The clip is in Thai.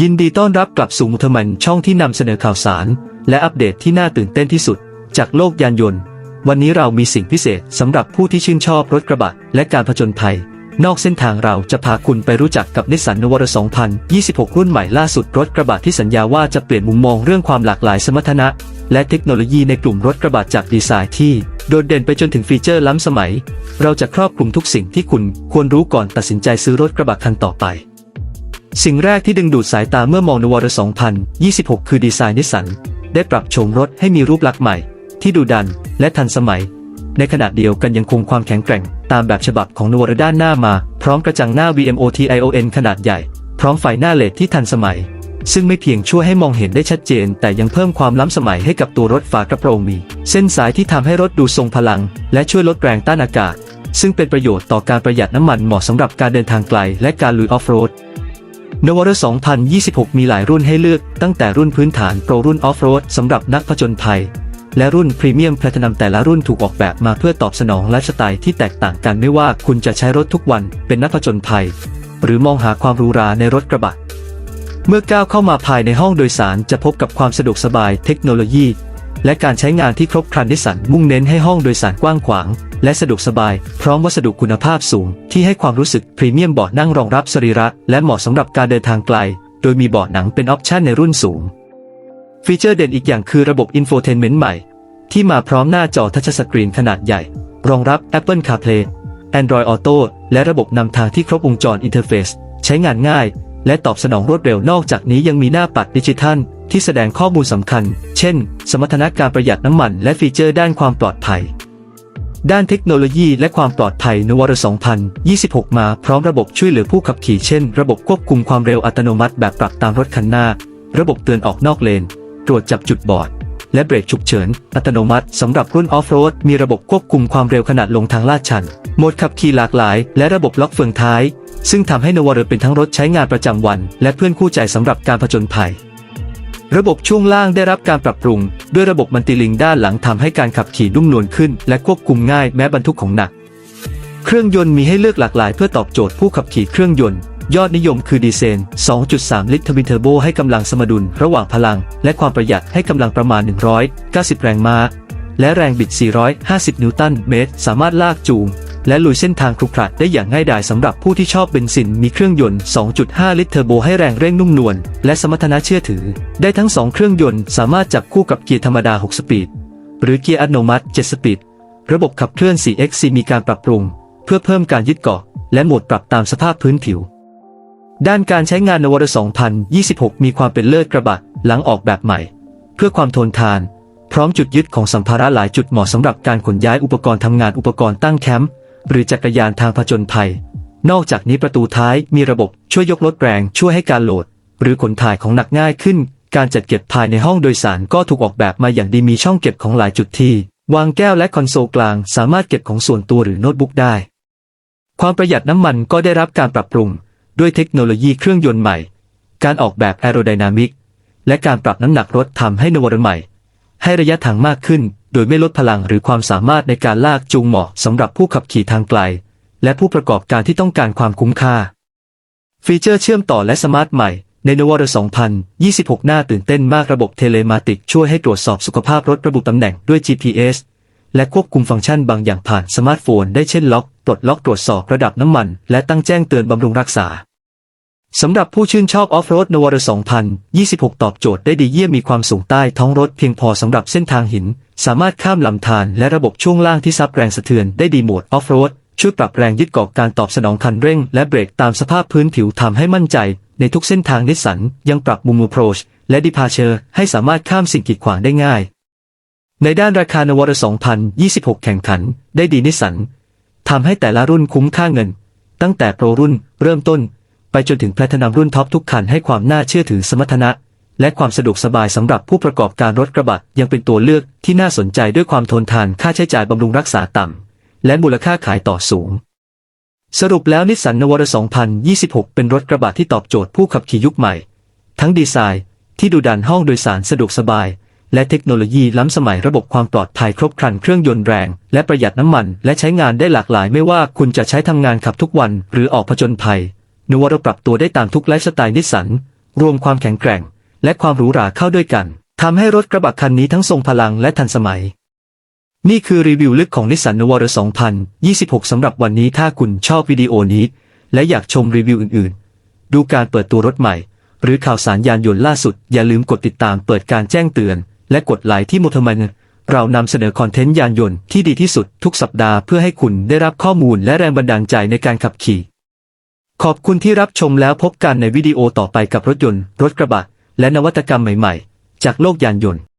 ยินดีต้อนรับกลับสู่มุทมันช่องที่นำเสนอข่าวสาร และอัปเดตที่น่าตื่นเต้นที่สุด จากโลกยานยนต์ วันนี้เรามีสิ่งพิเศษสำหรับผู้ที่ชื่นชอบรถกระบะและการผจญภัย นอกเส้นทางเราจะพาคุณไปรู้จักกับนิสสันนวร2026 รุ่นใหม่ล่าสุดรถกระบะที่สัญญาว่าจะเปลี่ยนมุมมองเรื่องความหลากหลายสมรรถนะ และเทคโนโลยีในกลุ่มรถกระบะจากดีไซน์ที่ โดดเด่นไปจนถึงฟีเจอร์ล้ำสมัย เราจะครอบคลุมทุกสิ่งที่คุณควรรู้ก่อนตัดสินใจซื้อรถกระบะคันต่อไป สิ่งแรกที่ดึงดูดสายตาเมื่อมองนวร2026 คือดีไซน์นิสสันได้ปรับโฉมรถให้มีรูปลักษณ์ใหม่ ที่ดูดันและทันสมัย ในขณะเดียวกันยังคงความแข็งแกร่ง ตามแบบฉบับของนวรด้านหน้ามา พร้อมกระจังหน้า VMOTION ขนาดใหญ่ พร้อมไฟหน้าเลดที่ทันสมัย ซึ่งไม่เพียงช่วยให้มองเห็นได้ชัดเจน แต่ยังเพิ่มความล้ำสมัยให้กับตัวรถฝากระโปรงมี เส้นสายที่ทำให้รถดูทรงพลัง และช่วยลดแรงต้านอากาศ ซึ่งเป็นประโยชน์ต่อการประหยัดน้ำมันเหมาะสำหรับการเดินทางไกล และการลุยออฟโรด นวร2026 มีหลายรุ่นให้เลือกตั้งแต่รุ่นพื้นฐานโปรรุ่นออฟโรดสำหรับนักผจญภัย และรุ่นพรีเมียมแพลตินัมแต่ละรุ่นถูกออกแบบมาเพื่อตอบสนองไลฟ์สไตล์ที่แตกต่างกันไม่ว่าคุณจะใช้รถทุกวันเป็นนักผจญภัย หรือมองหาความหรูหราในรถกระบะ เมื่อก้าวเข้ามาภายในห้องโดยสารจะพบกับความสะดวกสบายเทคโนโลยี และการใช้งานที่ครบครันนิสันมุ่งเน้นให้ห้องโดยสารกว้างขวาง และสะดวกสบาย พร้อมวัสดุคุณภาพสูง ที่ให้ความรู้สึกพรีเมียมเบาะนั่งรองรับสรีระและเหมาะสำหรับการเดินทางไกล โดยมีเบาะหนังเป็นออปชันในรุ่นสูง ฟีเจอร์เด่นอีกอย่างคือระบบอินโฟเทนเมนต์ใหม่ ที่มาพร้อมหน้าจอทัชสกรีนขนาดใหญ่ รองรับ Apple CarPlay Android Auto และระบบนำทางที่ครบวงจรอินเทอร์เฟซใช้งานง่าย และตอบสนองรวดเร็วนอกจากนี้ยังมีหน้าปัดดิจิทัลที่แสดงข้อมูลสำคัญ เช่น สมรรถนะการประหยัดน้ำมัน และฟีเจอร์ด้านความปลอดภัย ด้านเทคโนโลยีและความปลอดภัยนวร2026 มาพร้อมระบบช่วยเหลือผู้ขับขี่เช่น ระบบควบคุมความเร็วอัตโนมัติแบบปรับตามรถคันหน้า ระบบเตือนออกนอกเลน ตรวจจับจุดบอด และเบรกฉุกเฉิน อัตโนมัติสำหรับรุ่นออฟโรดมีระบบควบคุมความเร็วขนาดลงทางลาดชันโหมดขับขี่หลากหลาย และระบบล็อกเฟืองท้าย ซึ่งทำให้นวรเป็นทั้งรถใช้งานประจำวัน และเพื่อนคู่ใจสำหรับการผจญภัย ระบบช่วงล่างได้รับการปรับปรุง ด้วยระบบมันติลิงด้านหลังทำให้การขับขี่นุ่มนวลขึ้น และควบคุมง่ายแม้บรรทุกของหนัก เครื่องยนต์มีให้เลือกหลากหลายเพื่อตอบโจทย์ผู้ขับขี่เครื่องยนต์ ยอดนิยมคือดีเซล2.3 ลิตรทวินเทอร์โบให้กำลังสมดุลระหว่างพลัง และความประหยัดให้กำลังประมาณ 190 แรงม้า และแรงบิด 450 นิวตันเมตร สามารถลากจูง และลุยเส้นทางครุขระได้อย่างง่ายดายสำหรับผู้ที่ชอบเบนซินมีเครื่องยนต์ 2.5 ลิตรเทอร์โบให้แรงเร่งนุ่มนวลและสมรรถนะเชื่อถือ ได้ทั้ง 2 เครื่องยนต์สามารถจับคู่กับเกียร์ธรรมดา 6 สปีด หรือเกียร์อัตโนมัติ 7 สปีด ระบบขับเคลื่อน 4xc มีการปรับปรุง เพื่อเพิ่มการยึดเกาะ และโหมดปรับตามสภาพพื้นผิว ด้านการใช้งานนวร2026 มีความเป็นเลิศกระบะหลังออกแบบใหม่ เพื่อความทนทาน พร้อมจุดยึดของสัมภาระหลายจุดเหมาะสำหรับการขนย้ายอุปกรณ์ทำงานอุปกรณ์ตั้งแคมป์ หรือจักรยานทางผจญภัย นอกจากนี้ประตูท้ายมีระบบช่วยยกลดแรงช่วยให้การโหลด หรือขนถ่ายของหนักง่ายขึ้น การจัดเก็บภายในห้องโดยสารก็ถูกออกแบบมาอย่างดีมีช่องเก็บของหลายจุดที่ วางแก้วและคอนโซลกลาง สามารถเก็บของส่วนตัวหรือโน้ตบุ๊กได้ ความประหยัดน้ำมันก็ได้รับการปรับปรุง ด้วยเทคโนโลยีเครื่องยนต์ใหม่ การออกแบบแอโรไดนามิกและการปรับน้ำหนักรถทำให้นวรใหม่ ให้ระยะทางมากขึ้น โดยไม่ลดพลังหรือความสามารถในการลากจูงเหมาะสำหรับผู้ขับขี่ทางไกล และผู้ประกอบการที่ต้องการความคุ้มค่า ฟีเจอร์เชื่อมต่อและสมาร์ทใหม่ในนวร2026 หน้าตื่นเต้นมากระบบเทเลมาติกช่วยให้ตรวจสอบสุขภาพรถระบุตำแหน่งด้วย GPS และควบคุมฟังก์ชันบางอย่างผ่านสมาร์ทโฟนได้เช่นล็อกปลดล็อกตรวจสอบระดับน้ำมัน และตั้งแจ้งเตือนบำรุงรักษา สำหรับผู้ชื่นชอบออฟโรดนวร2026 ตอบโจทย์ได้ดีเยี่ยมมีความสูงใต้ท้องรถเพียงพอสำหรับเส้นทางหิน สามารถข้ามลำธารและระบบช่วงล่างที่ซับแรงสะเทือนได้ดีหมดออฟโรดช่วยปรับแรงยึดเกาะการตอบสนองคันเร่ง และเบรกตามสภาพพื้นผิวทำให้มั่นใจ ในทุกเส้นทางนิสสันยังปรับมุมโพรชและดิพาเชอร์ให้สามารถข้ามสิ่งกีดขวางได้ง่าย ในด้านราคานวร2026 แข่งขัน ได้ดีนิสสันทำให้แต่ละรุ่นคุ้มค่าเงิน ตั้งแต่โปรรุ่นเริ่มต้น ไปจนถึงแพลตินัมรุ่นท็อปทุกคันให้ความน่าเชื่อถือสมรรถนะ และความสะดวกสบายสำหรับผู้ประกอบการรถกระบะยังเป็นตัวเลือกที่น่าสนใจด้วยความทนทานค่าใช้จ่ายบำรุงรักษาต่ำ และมูลค่าขายต่อสูง สรุปแล้วนิสสันนวร2026 เป็นรถกระบะที่ตอบโจทย์ผู้ขับขี่ยุคใหม่ ทั้งดีไซน์ที่ดูดันห้องโดยสารสะดวกสบาย และเทคโนโลยีล้ำสมัยระบบความปลอดภัยครบครันเครื่องยนต์แรง และประหยัดน้ำมัน และใช้งานได้หลากหลายไม่ว่าคุณจะใช้ทำงานขับทุกวัน หรือออกผจญภัยนวรปรับตัวได้ตามทุกไลฟ์สไตล์นิสสันรวมความแข็งแกร่ง และความหรูหราเข้าด้วยกันทำให้รถกระบะคันนี้ทั้งทรงพลังและทันสมัย นี่คือรีวิวลึกของนิสสันนว r 2026สำหรับวันนี้ถ้าคุณชอบวิดีโอนี้ และอยากชมรีวิวอื่นๆ ดูการเปิดตัวรถใหม่ หรือข่าวสารยานยนต์ล่าสุด อย่าลืมกดติดตามเปิดการแจ้งเตือน และกดไลค์ที่มุทมันเรานำเสนอคอนเทนต์ยานยนต์ที่ดีที่สุดทุกสัปดาห์เพื่อให้คุณได้รับข้อมูลและแรงบันดาลใจในการขับขี่ ขอบคุณที่รับชมแล้วพบกันในวิดีโอต่อไปกับรถยนต์ รถกระบะ และนวัตกรรมใหม่ ๆ จากโลกยานยนต์